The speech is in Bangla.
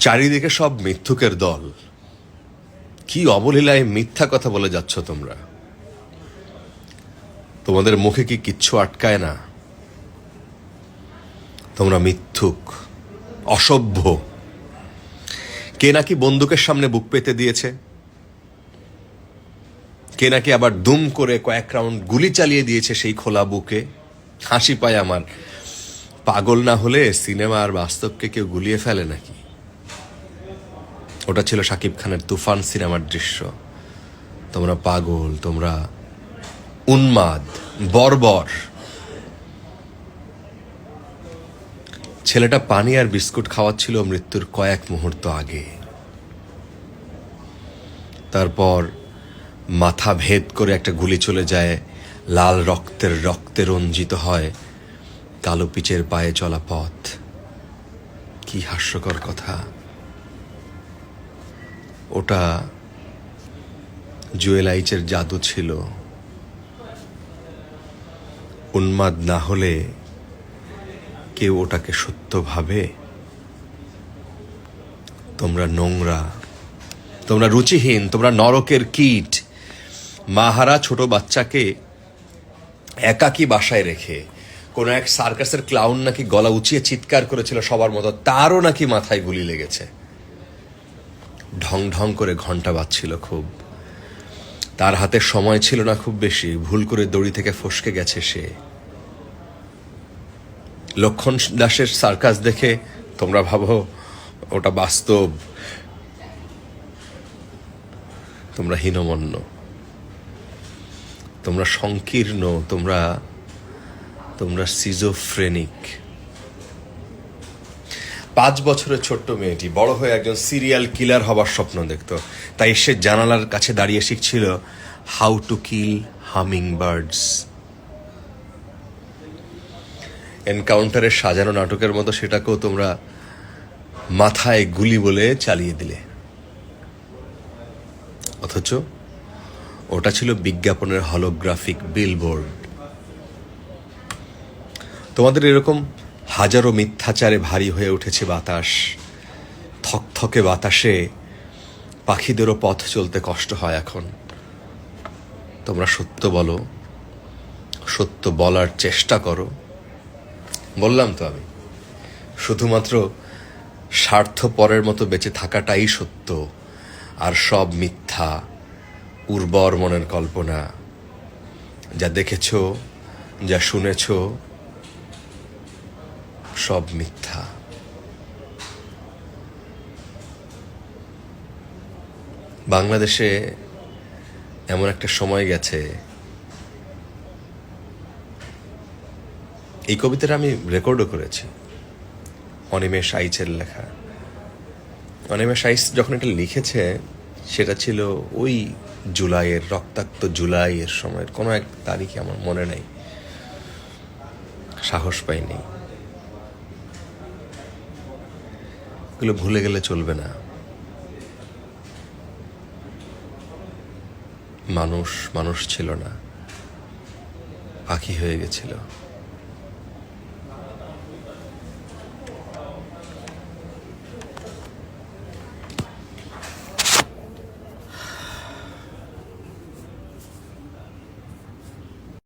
চারিদিকে সব মিথ্যুকের দল। কি অবলীলায় মিথ্যা কথা বলে যাচ্ছ তোমরা? তোমাদের মুখে কি কিচ্ছু আটকায় না? তোমরা মিথ্যুক, অসভ্য। কে নাকি বন্দুকের সামনে বুক পেতে দিয়েছে? কে নাকি আবার দুম করে কয়েক রাউন্ড গুলি চালিয়ে দিয়েছে সেই খোলা বুকে? হাসি পায় আমার। পাগল না হলে সিনেমা আর বাস্তবকে কেউ গুলিয়ে ফেলে নাকি? ওটা ছিল শাকিব খানের তুফান সিনেমার দৃশ্য। তোমরা পাগল, তোমরা উন্মাদ, বর্বর। ছেলেটা পানি আর বিস্কুট খাওয়াচ্ছিল মৃত্যুর কয়েক মুহূর্ত আগে। তারপর মাথা ভেদ করে একটা গুলি চলে যায়, লাল রক্তের রক্তে রঞ্জিত হয়, কালো পিচের পায়ে চলা পথ। কি হাস্যকর কথা। ওটা জুয়েল আইচের জাদু ছিল। উন্মাদ না হলে কেউ ওটাকে সত্য ভাবে? তোমরা নোংরা, তোমরা রুচিহীন, তোমরা নরকের কীট। মাহারা ছোট বাচ্চাকে একাকী বাসায় রেখে, কোনো এক সার্কাসের ক্লাউন নাকি গলা উঁচিয়ে চিৎকার করেছিল সবার মতো, তারও নাকি মাথায় গুলি লেগেছে। ঢং ঢং করে ঘণ্টা বাজছিল খুব। তার হাতে সময় ছিল না খুব বেশি, ভুল করে দড়ি থেকে ফসকে গেছে সে। লক্ষণ দাসের সার্কাস দেখে তোমরা ভাবো, ওটা বাস্তব। তোমরা হীনমন্য। তোমরা সংকীর্ণ, তোমরা তোমরা সিজোফ্রেনিক পাঁচ বছরের ছোট্ট মেয়েটি বড় হয়ে একজন সিরিয়াল কিলার হবার স্বপ্ন দেখত। তাই সে জানালার কাছে দাঁড়িয়ে শিখছিল how to kill humming birds এনকাউন্টারের সাজানো নাটকের মতো সেটাকেও তোমরা মাথায় গুলি বলে চালিয়ে দিলে। অথচ ওটা ছিল বিজ্ঞাপনের হলোগ্রাফিক বিলবোর্ড তোমাদের এরকম হাজারো মিথ্যাচারে ভারী হয়ে উঠেছে বাতাস। থকথকে বাতাসে পাখিদেরও পথ চলতে কষ্ট হয় এখন। তোমরা সত্য বলো, সত্য বলার চেষ্টা করো। বললাম তো আমি, শুধুমাত্র স্বার্থপরের মতো বেঁচে থাকাটাই সত্য, আর সব মিথ্যা, উর্বর মনের কল্পনা। যা দেখেছ, যা শুনেছ সব মিথ্যা। বাংলাদেশে এমন একটা সময় গেছে। এই কবিতাটা আমি রেকর্ডও করেছি। অনিমেষ আইচের লেখা। অনিমেষ আইচ যখন এটা লিখেছে, সেটা ছিল ওই জুলাইয়ের, রক্তাক্ত জুলাইয়ের সময়ের। কোনো এক তারিখে আমার মনে নেই। সাহস পাইনি। এগুলো ভুলে গেলে চলবে না। মানুষ মানুষ ছিল না। পাখি হয়ে গেছিল।